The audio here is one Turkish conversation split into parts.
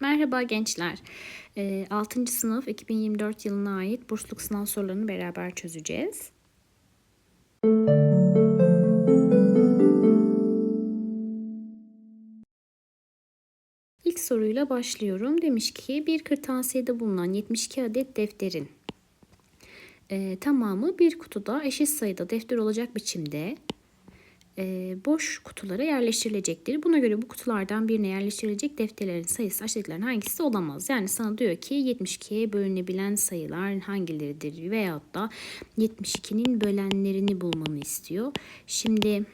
Merhaba gençler. 6. sınıf 2024 yılına ait bursluluk sınav sorularını beraber çözeceğiz. İlk soruyla başlıyorum. Demiş ki bir kırtasiyede bulunan 72 adet defterin e, tamamı bir kutuda eşit sayıda defter olacak biçimde boş kutulara yerleştirilecektir. Buna göre bu kutulardan birine yerleştirilecek defterlerin sayısı aşağıdakilerin hangisi olamaz? Yani sana diyor ki 72'ye bölünebilen sayılar hangileridir veyahut da 72'nin bölenlerini bulmanı istiyor. Şimdi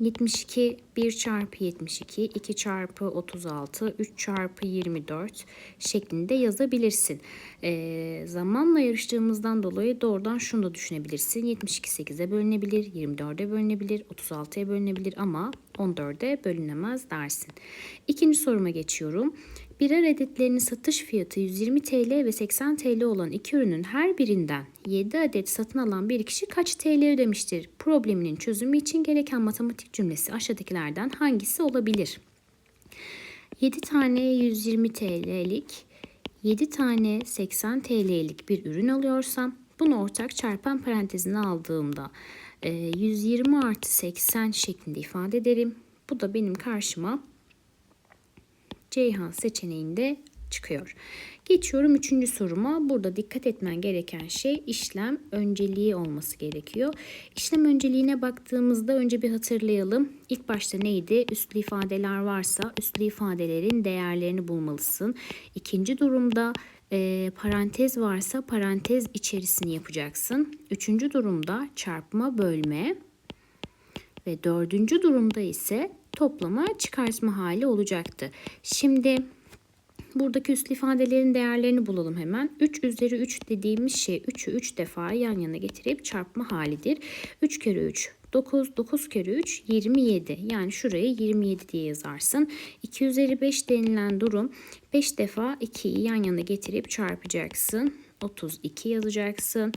72 1 çarpı 72 2 çarpı 36 3 çarpı 24 şeklinde yazabilirsin. E, zamanla yarıştığımızdan dolayı doğrudan şunu da düşünebilirsin. 72 8'e bölünebilir, 24'e bölünebilir, 36'ya bölünebilir ama 14'e bölünemez dersin. İkinci soruma geçiyorum. Birer adetlerinin satış fiyatı 120 TL ve 80 TL olan iki ürünün her birinden 7 adet satın alan bir kişi kaç TL ödemiştir? Probleminin çözümü için gereken matematik cümlesi aşağıdakilerden hangisi olabilir? 7 tane 120 TL'lik, 7 tane 80 TL'lik bir ürün alıyorsam bunu ortak çarpan parantezine aldığımda 120 e, artı 80 şeklinde ifade ederim. Bu da benim karşıma Ceyhan seçeneğinde çıkıyor. Geçiyorum üçüncü soruma. Burada dikkat etmen gereken şey işlem önceliği olması gerekiyor. İşlem önceliğine baktığımızda önce bir hatırlayalım. İlk başta neydi? Üstlü ifadeler varsa üstlü ifadelerin değerlerini bulmalısın. İkinci durumda e, parantez varsa parantez içerisini yapacaksın. Üçüncü durumda çarpma bölme ve dördüncü durumda ise toplama çıkartma hali olacaktı. Şimdi buradaki üslü ifadelerin değerlerini bulalım hemen. 3 üzeri 3 dediğimiz şey 3'ü 3 defa yan yana getirip çarpma halidir. 3 kere 3 9, 9 kere 3 27. Yani şurayı 27 diye yazarsın. 2 üzeri 5 denilen durum 5 defa 2'yi yan yana getirip çarpacaksın. 32 yazacaksın.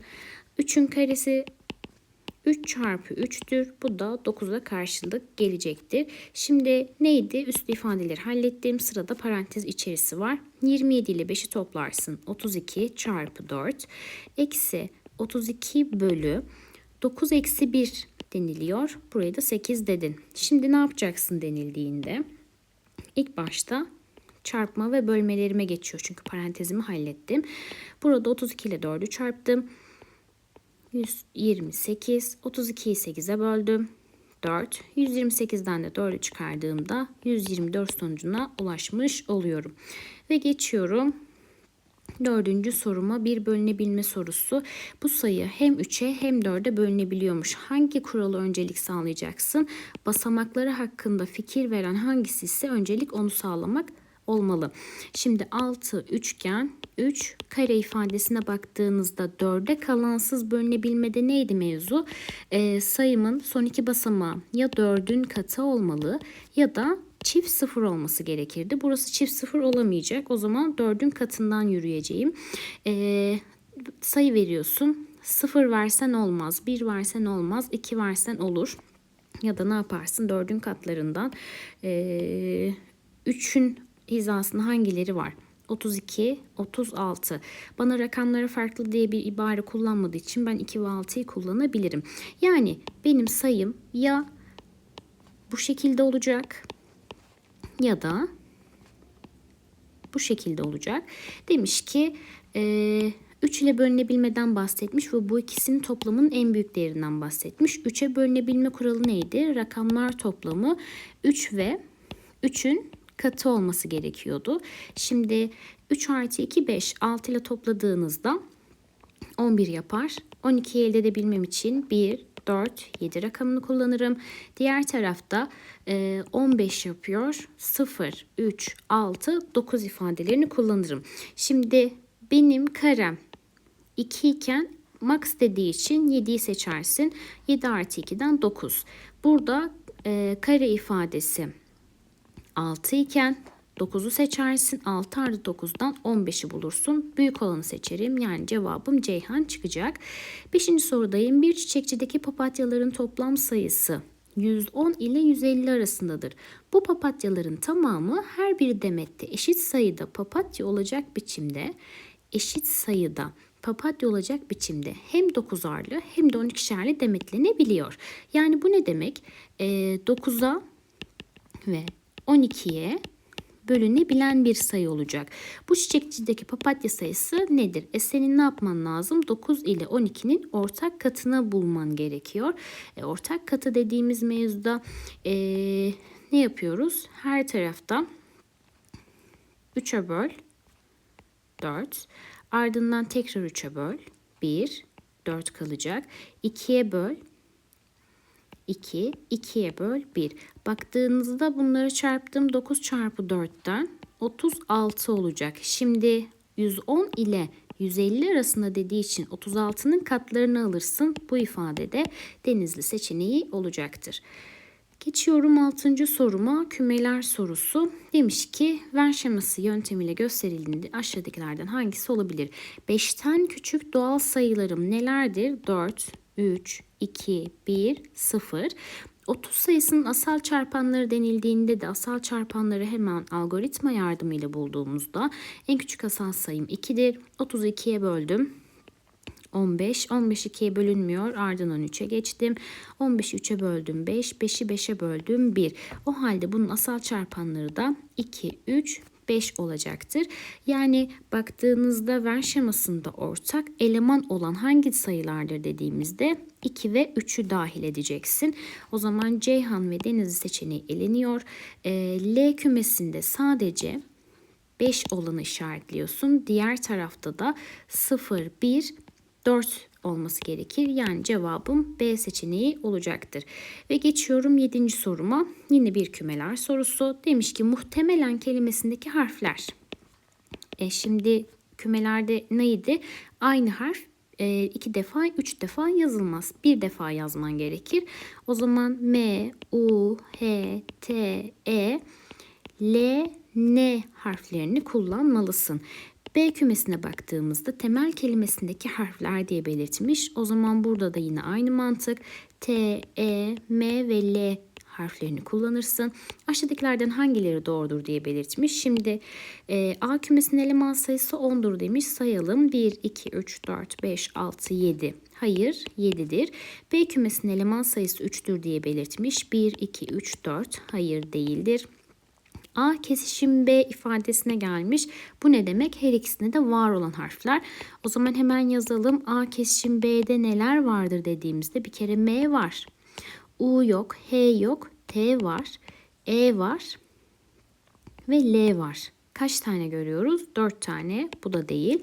3'ün karesi 3 çarpı 3'tür. Bu da 9'a karşılık gelecektir. Şimdi neydi? Üslü ifadeleri hallettiğim sırada parantez içerisi var. 27 ile 5'i toplarsın. 32 çarpı 4 eksi 32 bölü 9 eksi 1 deniliyor. Buraya da 8 dedin. Şimdi ne yapacaksın denildiğinde? İlk başta çarpma ve bölmelerime geçiyor. Çünkü parantezimi hallettim. Burada 32 ile 4'ü çarptım. 128. 32'yi 8'e böldüm. 4. 128'den de 4'ü çıkardığımda 124 sonucuna ulaşmış oluyorum. Ve geçiyorum Dördüncü soruma bir bölünebilme sorusu. Bu sayı hem 3'e hem 4'e bölünebiliyormuş. Hangi kuralı öncelik sağlayacaksın? Basamakları hakkında fikir veren hangisi ise öncelik onu sağlamak olmalı. Şimdi 6 üçgen 3 kare ifadesine baktığınızda 4'e kalansız bölünebilmede neydi mevzu? Ee, sayımın son iki basamağı ya 4'ün katı olmalı ya da çift sıfır olması gerekirdi. Burası çift sıfır olamayacak. O zaman 4'ün katından yürüyeceğim. Ee, sayı veriyorsun. 0 versen olmaz, 1 versen olmaz, 2 versen olur. Ya da ne yaparsın? 4'ün katlarından e, 3'ün hizasında hangileri var? 32, 36. Bana rakamları farklı diye bir ibare kullanmadığı için ben 2 ve 6'yı kullanabilirim. Yani benim sayım ya bu şekilde olacak ya da bu şekilde olacak. Demiş ki e, 3 ile bölünebilmeden bahsetmiş ve bu ikisinin toplamının en büyük değerinden bahsetmiş. 3'e bölünebilme kuralı neydi? Rakamlar toplamı 3 ve 3'ün katı olması gerekiyordu. Şimdi 3 artı 2 5 6 ile topladığınızda 11 yapar. 12'yi elde edebilmem için 1, 4, 7 rakamını kullanırım. Diğer tarafta 15 e, yapıyor. 0, 3, 6, 9 ifadelerini kullanırım. Şimdi benim karem 2 iken max dediği için 7'yi seçersin. 7 artı 2'den 9. Burada e, kare ifadesi 6 iken 9'u seçersin. 6 artı 9'dan 15'i bulursun. Büyük olanı seçerim. Yani cevabım Ceyhan çıkacak. 5. sorudayım. Bir çiçekçideki papatyaların toplam sayısı 110 ile 150 arasındadır. Bu papatyaların tamamı her bir demette eşit sayıda papatya olacak biçimde eşit sayıda papatya olacak biçimde hem 9'arlı hem de 12'şerli demetlenebiliyor. Yani bu ne demek? Ee, 9'a ve 12'ye bölünebilen bir sayı olacak. Bu çiçekçideki papatya sayısı nedir? E senin ne yapman lazım? 9 ile 12'nin ortak katını bulman gerekiyor. E, ortak katı dediğimiz mevzuda e, ne yapıyoruz? Her tarafta 3'e böl 4. Ardından tekrar 3'e böl 1. 4 kalacak. 2'ye böl 2, 2'ye böl 1. Baktığınızda bunları çarptım 9 çarpı 4'ten 36 olacak. Şimdi 110 ile 150 arasında dediği için 36'nın katlarını alırsın. Bu ifadede denizli seçeneği olacaktır. Geçiyorum 6. soruma kümeler sorusu. Demiş ki Venn şeması yöntemiyle gösterildiğinde aşağıdakilerden hangisi olabilir? 5'ten küçük doğal sayılarım nelerdir? 4, 3, 2, 1, 0. 30 sayısının asal çarpanları denildiğinde de asal çarpanları hemen algoritma yardımıyla bulduğumuzda en küçük asal sayım 2'dir. 32'ye böldüm. 15. 15 2'ye bölünmüyor. Ardından 3'e geçtim. 15'i 3'e böldüm 5. 5'i 5'e böldüm 1. O halde bunun asal çarpanları da 2, 3, 5 olacaktır. Yani baktığınızda Venn şemasında ortak eleman olan hangi sayılardır dediğimizde 2 ve 3'ü dahil edeceksin. O zaman Ceyhan ve Denizli seçeneği eleniyor. E, L kümesinde sadece 5 olanı işaretliyorsun. Diğer tarafta da 0, 1, 4 olması gerekir. Yani cevabım B seçeneği olacaktır. Ve geçiyorum 7. soruma. Yine bir kümeler sorusu. Demiş ki muhtemelen kelimesindeki harfler. E şimdi kümelerde neydi? Aynı harf e, iki defa, üç defa yazılmaz. Bir defa yazman gerekir. O zaman M, U, H, T, E, L, N harflerini kullanmalısın. B kümesine baktığımızda temel kelimesindeki harfler diye belirtmiş. O zaman burada da yine aynı mantık. T, E, M ve L harflerini kullanırsın. Aşağıdakilerden hangileri doğrudur diye belirtmiş. Şimdi e, A kümesinin eleman sayısı 10'dur demiş. Sayalım. 1, 2, 3, 4, 5, 6, 7. Hayır 7'dir. B kümesinin eleman sayısı 3'tür diye belirtmiş. 1, 2, 3, 4. Hayır değildir. A kesişim B ifadesine gelmiş. Bu ne demek? Her ikisinde de var olan harfler. O zaman hemen yazalım. A kesişim B'de neler vardır dediğimizde bir kere M var. U yok, H yok, T var, E var ve L var. Kaç tane görüyoruz? 4 tane. Bu da değil.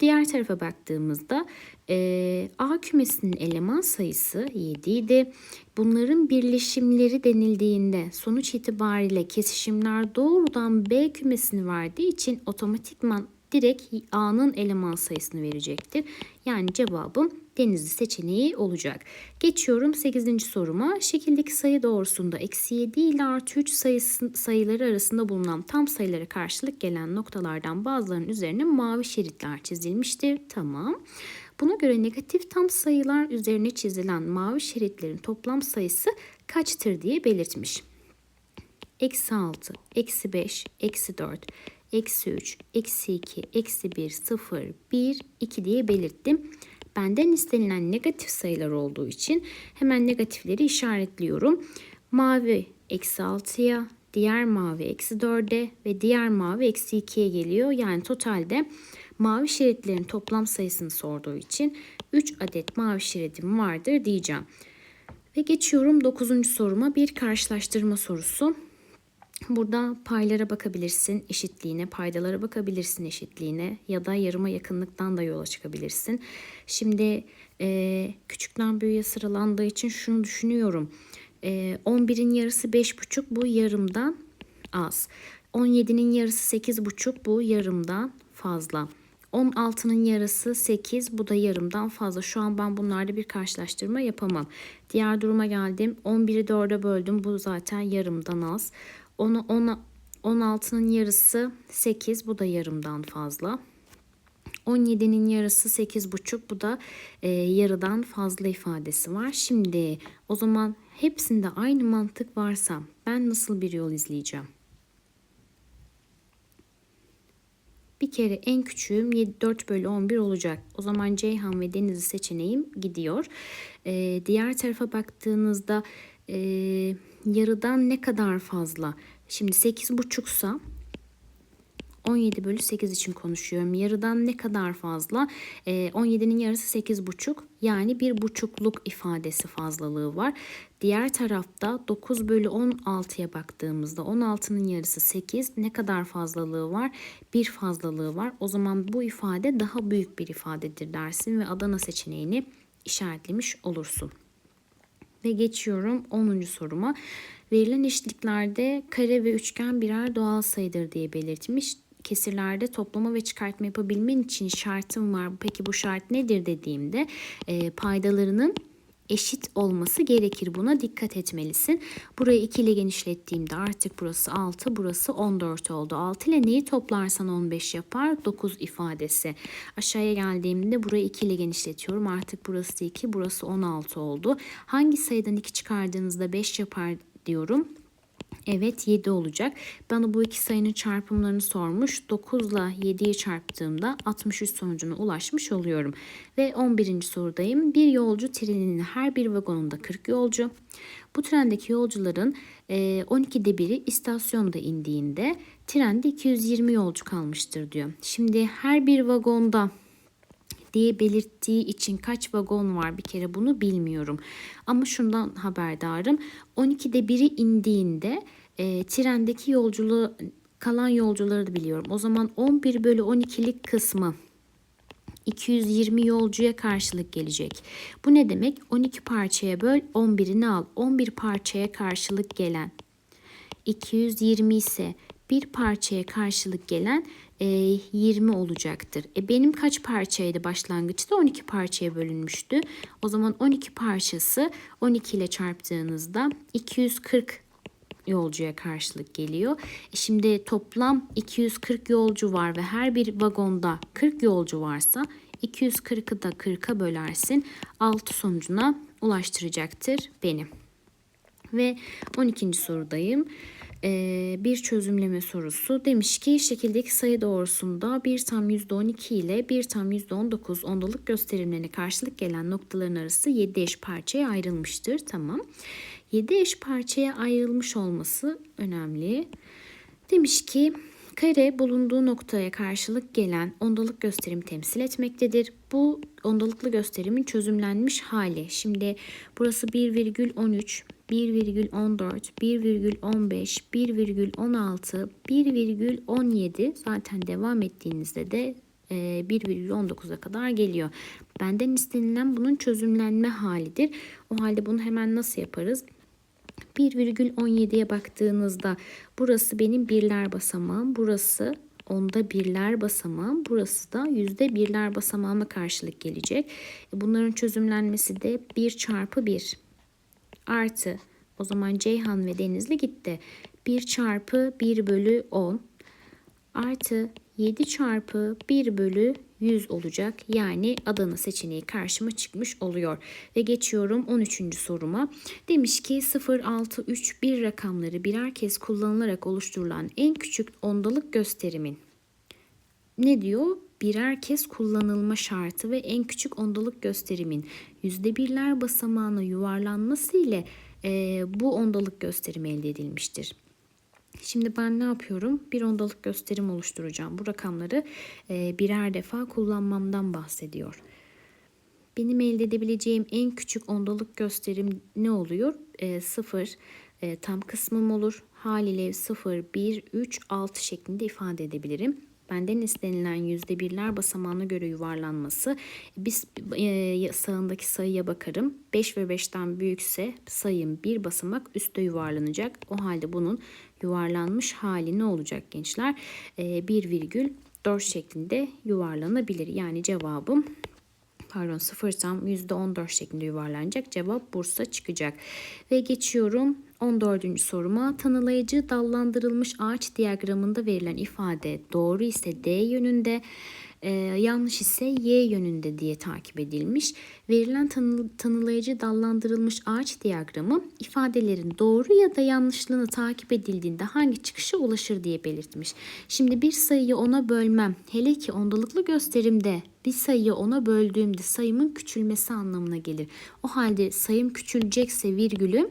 Diğer tarafa baktığımızda e, A kümesinin eleman sayısı 7 idi. Bunların birleşimleri denildiğinde sonuç itibariyle kesişimler doğrudan B kümesini verdiği için otomatikman direkt A'nın eleman sayısını verecektir. Yani cevabım denizli seçeneği olacak. Geçiyorum 8. soruma. Şekildeki sayı doğrusunda eksi 7 ile artı 3 sayısı, sayıları arasında bulunan tam sayılara karşılık gelen noktalardan bazılarının üzerine mavi şeritler çizilmiştir. Tamam. Buna göre negatif tam sayılar üzerine çizilen mavi şeritlerin toplam sayısı kaçtır diye belirtmiş. Eksi 6, eksi 5, eksi 4, eksi 3, eksi 2, eksi 1, 0, 1, 2 diye belirttim. Benden istenilen negatif sayılar olduğu için hemen negatifleri işaretliyorum. Mavi eksi 6'ya, diğer mavi eksi 4'e ve diğer mavi eksi 2'ye geliyor. Yani totalde mavi şeritlerin toplam sayısını sorduğu için 3 adet mavi şeridim vardır diyeceğim. Ve geçiyorum 9. soruma bir karşılaştırma sorusu. Burada paylara bakabilirsin eşitliğine, paydalara bakabilirsin eşitliğine ya da yarıma yakınlıktan da yola çıkabilirsin. Şimdi e, küçükten büyüğe sıralandığı için şunu düşünüyorum. E, 11'in yarısı 5,5 bu yarımdan az. 17'nin yarısı 8,5 bu yarımdan fazla. 16'nın yarısı 8 bu da yarımdan fazla. Şu an ben bunlarda bir karşılaştırma yapamam. Diğer duruma geldim. 11'i 4'e böldüm. Bu zaten yarımdan az. Onu 10 16'nın yarısı 8 bu da yarımdan fazla. 17'nin yarısı 8,5 bu da e, yarıdan fazla ifadesi var. Şimdi o zaman hepsinde aynı mantık varsa ben nasıl bir yol izleyeceğim? Bir kere en küçüğüm 7, 4 bölü 11 olacak. O zaman Ceyhan ve Deniz'i seçeneğim gidiyor. Ee, diğer tarafa baktığınızda e, yarıdan ne kadar fazla? Şimdi 8,5'sa 17 bölü 8 için konuşuyorum. Yarıdan ne kadar fazla? Ee, 17'nin yarısı 8,5 yani bir buçukluk ifadesi fazlalığı var. Diğer tarafta 9 bölü 16'ya baktığımızda 16'nın yarısı 8 ne kadar fazlalığı var? Bir fazlalığı var. O zaman bu ifade daha büyük bir ifadedir dersin ve Adana seçeneğini işaretlemiş olursun. Ve geçiyorum 10. soruma. Verilen eşitliklerde kare ve üçgen birer doğal sayıdır diye belirtmiş. Kesirlerde toplama ve çıkartma yapabilmen için şartım var. Peki bu şart nedir dediğimde e, paydalarının eşit olması gerekir. Buna dikkat etmelisin. Burayı 2 ile genişlettiğimde artık burası 6, burası 14 oldu. 6 ile neyi toplarsan 15 yapar? 9 ifadesi. Aşağıya geldiğimde burayı 2 ile genişletiyorum. Artık burası 2, burası 16 oldu. Hangi sayıdan 2 çıkardığınızda 5 yapar diyorum. Evet 7 olacak. Bana bu iki sayının çarpımlarını sormuş. 9 ile 7'yi çarptığımda 63 sonucuna ulaşmış oluyorum. Ve 11. sorudayım. Bir yolcu treninin her bir vagonunda 40 yolcu. Bu trendeki yolcuların 12'de biri istasyonda indiğinde trende 220 yolcu kalmıştır diyor. Şimdi her bir vagonda diye belirttiği için kaç vagon var bir kere bunu bilmiyorum. Ama şundan haberdarım. 12'de biri indiğinde e, trendeki yolculuğu kalan yolcuları da biliyorum. O zaman 11 bölü 12'lik kısmı 220 yolcuya karşılık gelecek. Bu ne demek? 12 parçaya böl 11'ini al. 11 parçaya karşılık gelen 220 ise bir parçaya karşılık gelen e, 20 olacaktır. E, benim kaç parçaydı başlangıçta? 12 parçaya bölünmüştü. O zaman 12 parçası 12 ile çarptığınızda 240 yolcuya karşılık geliyor. E şimdi toplam 240 yolcu var ve her bir vagonda 40 yolcu varsa 240'ı da 40'a bölersin. 6 sonucuna ulaştıracaktır benim. Ve 12. sorudayım. Bir çözümleme sorusu. Demiş ki şekildeki sayı doğrusunda 1 tam %12 ile 1 tam %19 ondalık gösterimlerine karşılık gelen noktaların arası 7 eş parçaya ayrılmıştır. Tamam. 7 eş parçaya ayrılmış olması önemli. Demiş ki kare bulunduğu noktaya karşılık gelen ondalık gösterimi temsil etmektedir. Bu ondalıklı gösterimin çözümlenmiş hali. Şimdi burası 1,13, 1,14, 1,15, 1,16, 1,17 zaten devam ettiğinizde de 1,19'a e, kadar geliyor. Benden istenilen bunun çözümlenme halidir. O halde bunu hemen nasıl yaparız? 1,17'ye baktığınızda burası benim birler basamağım. Burası onda birler basamağım. Burası da yüzde birler basamağıma karşılık gelecek. E, bunların çözümlenmesi de 1 çarpı 1 artı o zaman Ceyhan ve Denizli gitti. 1 çarpı 1 bölü 10 artı 7 çarpı 1 bölü 100 olacak. Yani Adana seçeneği karşıma çıkmış oluyor. Ve geçiyorum 13. soruma. Demiş ki 0, 6, 3, 1 rakamları birer kez kullanılarak oluşturulan en küçük ondalık gösterimin ne diyor? birer kez kullanılma şartı ve en küçük ondalık gösterimin yüzde birler basamağına yuvarlanması ile e, bu ondalık gösterim elde edilmiştir. Şimdi ben ne yapıyorum? Bir ondalık gösterim oluşturacağım. Bu rakamları e, birer defa kullanmamdan bahsediyor. Benim elde edebileceğim en küçük ondalık gösterim ne oluyor? E, 0 e, tam kısmım olur. Haliyle 0, 1, 3, 6 şeklinde ifade edebilirim. Benden istenilen yüzde birler basamağına göre yuvarlanması. Biz e, sağındaki sayıya bakarım. 5 ve 5'ten büyükse sayım bir basamak üstte yuvarlanacak. O halde bunun yuvarlanmış hali ne olacak gençler? E, 1,4 şeklinde yuvarlanabilir. Yani cevabım pardon 0 tam %14 şeklinde yuvarlanacak. Cevap Bursa çıkacak. Ve geçiyorum 14. soruma tanılayıcı dallandırılmış ağaç diyagramında verilen ifade doğru ise D yönünde e, yanlış ise y yönünde diye takip edilmiş. Verilen tanı, tanılayıcı dallandırılmış ağaç diyagramı ifadelerin doğru ya da yanlışlığını takip edildiğinde hangi çıkışa ulaşır diye belirtmiş. Şimdi bir sayıyı ona bölmem hele ki ondalıklı gösterimde bir sayıyı ona böldüğümde sayımın küçülmesi anlamına gelir. O halde sayım küçülecekse virgülüm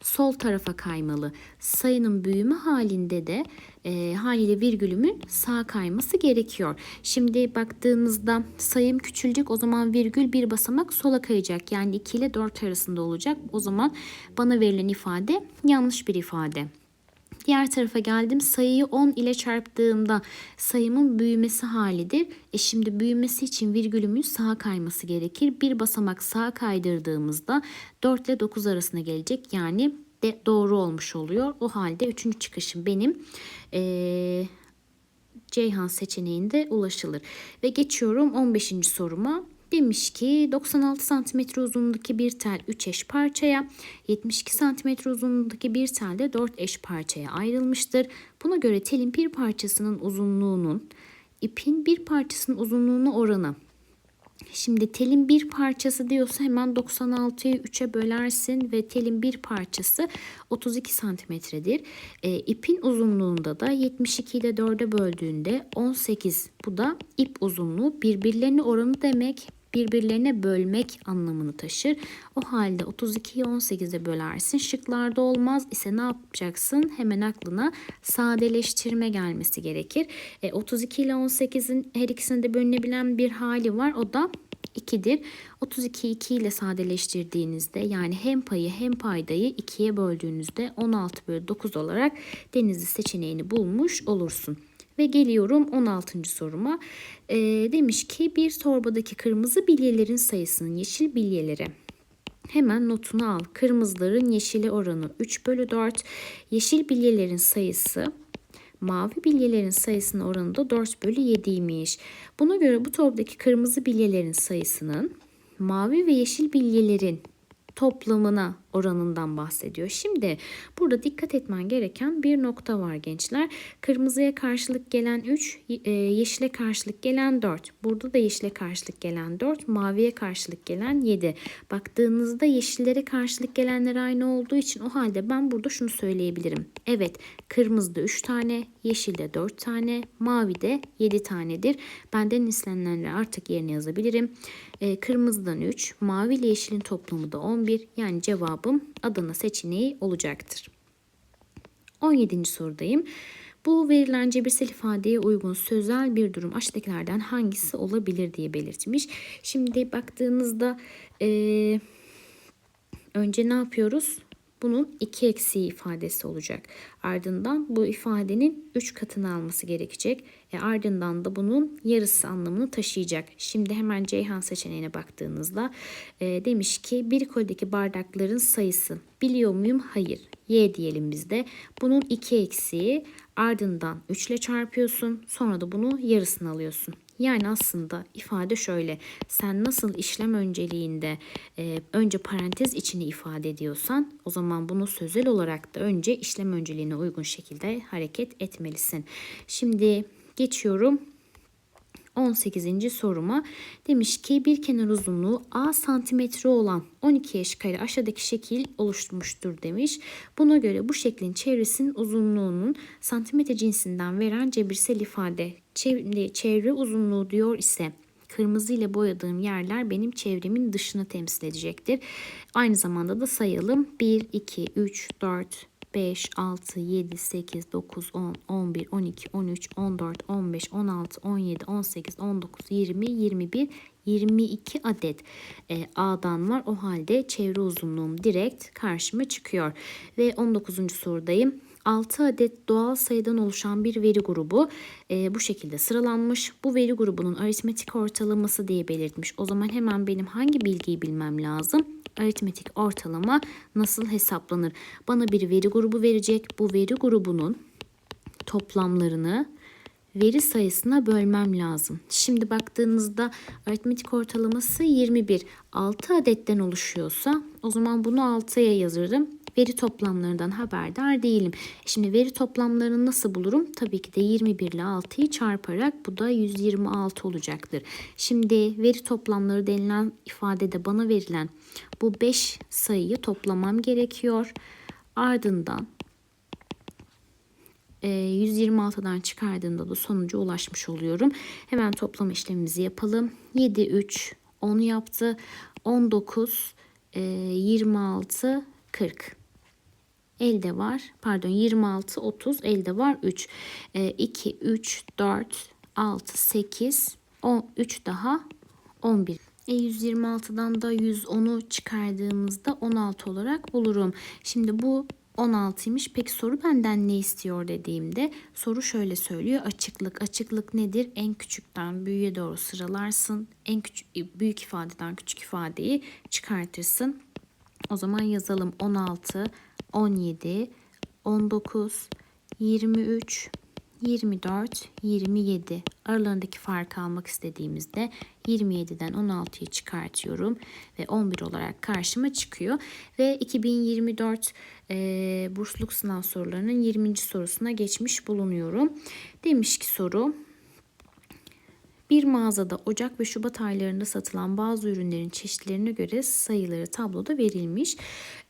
sol tarafa kaymalı. Sayının büyüme halinde de e, haliyle virgülümün sağa kayması gerekiyor. Şimdi baktığımızda sayım küçülecek o zaman virgül bir basamak sola kayacak. Yani 2 ile 4 arasında olacak. O zaman bana verilen ifade yanlış bir ifade. Diğer tarafa geldim. Sayıyı 10 ile çarptığımda sayımın büyümesi halidir. E şimdi büyümesi için virgülümün sağa kayması gerekir. Bir basamak sağa kaydırdığımızda 4 ile 9 arasına gelecek. Yani de doğru olmuş oluyor. O halde üçüncü çıkışım benim ee, Ceyhan seçeneğinde ulaşılır. Ve geçiyorum 15. soruma. Demiş ki 96 cm uzunluğundaki bir tel 3 eş parçaya, 72 cm uzunluğundaki bir tel de 4 eş parçaya ayrılmıştır. Buna göre telin bir parçasının uzunluğunun ipin bir parçasının uzunluğuna oranı. Şimdi telin bir parçası diyorsa hemen 96'yı 3'e bölersin ve telin bir parçası 32 santimetredir. E, ipin uzunluğunda da 72 ile 4'e böldüğünde 18 bu da ip uzunluğu birbirlerine oranı demek birbirlerine bölmek anlamını taşır. O halde 32'yi 18'e bölersin. Şıklarda olmaz ise ne yapacaksın? Hemen aklına sadeleştirme gelmesi gerekir. E, 32 ile 18'in her ikisinde bölünebilen bir hali var. O da 2'dir. 32'yi 2 ile sadeleştirdiğinizde yani hem payı hem paydayı 2'ye böldüğünüzde 16 bölü 9 olarak denizli seçeneğini bulmuş olursun. Ve geliyorum 16. soruma. E, demiş ki bir torbadaki kırmızı bilyelerin sayısının yeşil bilyelere Hemen notunu al. Kırmızıların yeşili oranı 3 bölü 4. Yeşil bilyelerin sayısı mavi bilyelerin sayısının oranı da 4 bölü 7'ymiş. Buna göre bu torbadaki kırmızı bilyelerin sayısının mavi ve yeşil bilyelerin toplamına oranından bahsediyor. Şimdi burada dikkat etmen gereken bir nokta var gençler. Kırmızıya karşılık gelen 3, e, yeşile karşılık gelen 4. Burada da yeşile karşılık gelen 4, maviye karşılık gelen 7. Baktığınızda yeşillere karşılık gelenler aynı olduğu için o halde ben burada şunu söyleyebilirim. Evet kırmızıda 3 tane, yeşilde 4 tane, mavide 7 tanedir. Benden istenenleri artık yerine yazabilirim. E, kırmızıdan 3, mavi ile yeşilin toplamı da 11. Yani cevabım Adana seçeneği olacaktır. 17. sorudayım. Bu verilen cebirsel ifadeye uygun sözel bir durum aşağıdakilerden hangisi olabilir diye belirtmiş. Şimdi baktığınızda e, önce ne yapıyoruz? Bunun 2 eksiği ifadesi olacak. Ardından bu ifadenin 3 katını alması gerekecek. E ardından da bunun yarısı anlamını taşıyacak. Şimdi hemen Ceyhan seçeneğine baktığınızda e, demiş ki bir koldeki bardakların sayısı biliyor muyum? Hayır. Y diyelim bizde. Bunun 2 eksiği ardından 3 ile çarpıyorsun. Sonra da bunu yarısını alıyorsun. Yani aslında ifade şöyle. Sen nasıl işlem önceliğinde e, önce parantez içini ifade ediyorsan o zaman bunu sözel olarak da önce işlem önceliğine uygun şekilde hareket etmelisin. Şimdi geçiyorum 18. soruma demiş ki bir kenar uzunluğu A santimetre olan 12 eş kare aşağıdaki şekil oluşturmuştur demiş. Buna göre bu şeklin çevresinin uzunluğunun santimetre cinsinden veren cebirsel ifade çevre, çevre uzunluğu diyor ise kırmızı ile boyadığım yerler benim çevremin dışını temsil edecektir. Aynı zamanda da sayalım. 1, 2, 3, 4, 5, 6, 7, 8, 9, 10, 11, 12, 13, 14, 15, 16, 17, 18, 19, 20, 21, 22 adet e, A'dan var. O halde çevre uzunluğum direkt karşıma çıkıyor. Ve 19. sorudayım. 6 adet doğal sayıdan oluşan bir veri grubu e, bu şekilde sıralanmış. Bu veri grubunun aritmetik ortalaması diye belirtmiş. O zaman hemen benim hangi bilgiyi bilmem lazım? Aritmetik ortalama nasıl hesaplanır? Bana bir veri grubu verecek. Bu veri grubunun toplamlarını veri sayısına bölmem lazım. Şimdi baktığınızda aritmetik ortalaması 21. 6 adetten oluşuyorsa o zaman bunu 6'ya yazarım. Veri toplamlarından haberdar değilim. Şimdi veri toplamlarını nasıl bulurum? Tabii ki de 21 ile 6'yı çarparak bu da 126 olacaktır. Şimdi veri toplamları denilen ifadede bana verilen bu 5 sayıyı toplamam gerekiyor. Ardından 126'dan çıkardığımda da sonuca ulaşmış oluyorum. Hemen toplam işlemimizi yapalım. 7, 3, 10 yaptı. 19, e, 26, 40. Elde var. Pardon 26, 30. Elde var 3. E, 2, 3, 4, 6, 8, 10, 3 daha 11. E 126'dan da 110'u çıkardığımızda 16 olarak bulurum. Şimdi bu 16'ymış. Peki soru benden ne istiyor dediğimde soru şöyle söylüyor. Açıklık. Açıklık nedir? En küçükten büyüğe doğru sıralarsın. En küçük büyük ifadeden küçük ifadeyi çıkartırsın. O zaman yazalım 16, 17, 19, 23, 24, 27 aralarındaki farkı almak istediğimizde 27'den 16'yı çıkartıyorum ve 11 olarak karşıma çıkıyor. Ve 2024 e, bursluluk sınav sorularının 20. sorusuna geçmiş bulunuyorum. Demiş ki soru bir mağazada Ocak ve Şubat aylarında satılan bazı ürünlerin çeşitlerine göre sayıları tabloda verilmiş.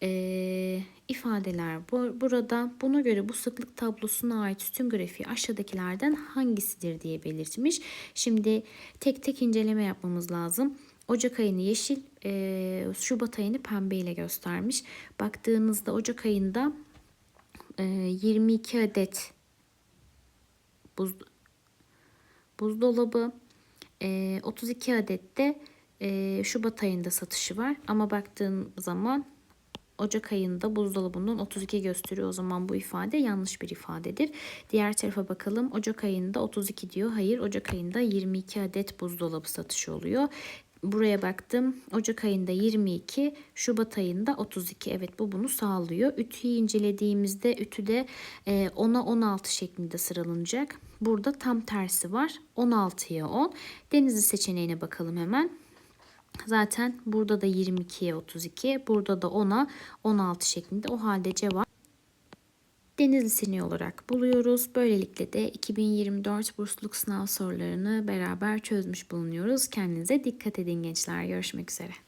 Ee, ifadeler bu, burada. Buna göre bu sıklık tablosuna ait tüm grafiği aşağıdakilerden hangisidir diye belirtmiş. Şimdi tek tek inceleme yapmamız lazım. Ocak ayını yeşil, e, Şubat ayını pembe ile göstermiş. Baktığınızda Ocak ayında e, 22 adet buz, buzdolabı, e, 32 adet de e, Şubat ayında satışı var. Ama baktığım zaman Ocak ayında buzdolabından 32 gösteriyor. O zaman bu ifade yanlış bir ifadedir. Diğer tarafa bakalım. Ocak ayında 32 diyor. Hayır Ocak ayında 22 adet buzdolabı satışı oluyor. Buraya baktım. Ocak ayında 22, Şubat ayında 32. Evet bu bunu sağlıyor. Ütüyü incelediğimizde ütüde 10'a 16 şeklinde sıralanacak. Burada tam tersi var. 16'ya 10. Denizli seçeneğine bakalım hemen. Zaten burada da 22'ye 32, burada da 10'a 16 şeklinde. O halde cevap Denizli seneyi olarak buluyoruz. Böylelikle de 2024 bursluluk sınav sorularını beraber çözmüş bulunuyoruz. Kendinize dikkat edin gençler. Görüşmek üzere.